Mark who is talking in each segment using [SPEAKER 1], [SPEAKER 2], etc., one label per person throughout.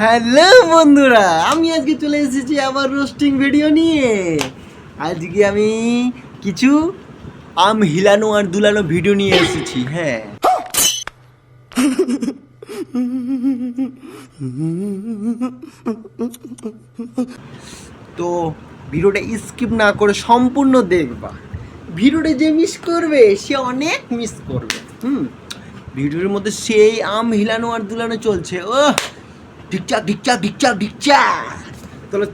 [SPEAKER 1] Hello বন্ধুরা, আমি আজকে চলে এসেছি আবার রোস্টিং ভিডিও নিয়ে। আজকে আমি কিছু আম হিলানো আর দুলানো ভিডিও নিয়ে এসেছি হ্যাঁ। তো ভিডিওটা স্কিপ না করে সম্পূর্ণ দেখবা। ভিডিওটা যে মিস করবে, সে অনেক মিস করবে, হুম। ভিডিওর মধ্যে সেই আম হিলানো আর দুলানো চলছে ও ডিকচাক ডিকচাক ডিকচাক ডিকচাক চলো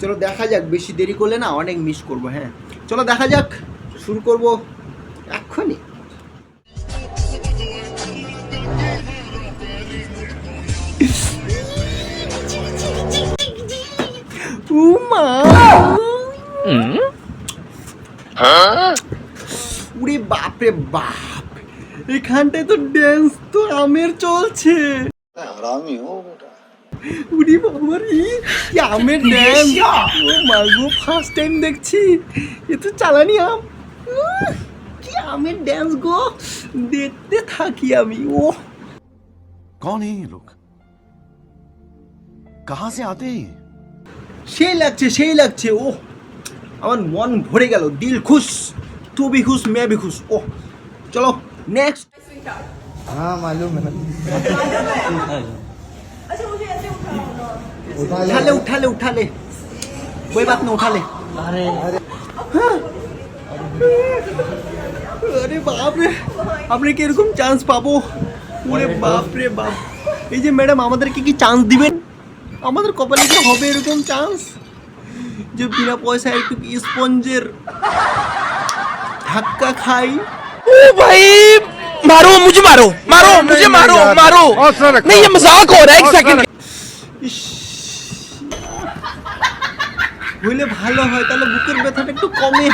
[SPEAKER 1] চলো দেখা যাক বেশি দেরি করলে না অনেক মিস করব হ্যাঁ। চলো দেখা যাক শুরু করব এক্ষুনি। উমা উরে বাপরে বাপ এখানটায় তো ড্যান্স তো আমের চলছে।
[SPEAKER 2] हरामी हो बेटा
[SPEAKER 1] উরি বাবারি কি আমের ড্যান্স ও মাগো ফার্স্ট টাইম দেখছি এ তো চালানি আম উহ, কি আমের ড্যান্স গো দেখতে থাকি আমি ও
[SPEAKER 2] कौन है ये लोग कहाँ से आते हैं ये?
[SPEAKER 1] সেই লাগছে সেই লাগছে ও আমার মন ভরে গেল দিল খুশ তু ভি খুশ মে ভি খুশ ও চলো নেক্সট
[SPEAKER 3] हाँ मालूम है
[SPEAKER 4] अच्छा मुझे ऐसे उठाओ
[SPEAKER 3] उठा
[SPEAKER 1] उठा ले उठा ले उठा ले कोई बात नहीं उठा ले হ্যাঁ। আরে বাপ রে আপনি কি এরকম চান্স পাবো ওরে বাপ রে বাপ এই যে ম্যাডাম আমাদেরকে কি চান্স দিবেন আমাদের কপালে কি হবে এরকম চান্স যে বিনা পয়সায় একটু স্পঞ্জের ধাক্কা খাই
[SPEAKER 5] ओ भाई मारो मुझे मारो मारो मुझे मारो मारो नहीं ये मजाक हो रहा है एक सेकंड
[SPEAKER 1] ইস হইলে ভালো হয় তাহলে বুকের ব্যথাটা একটু কমে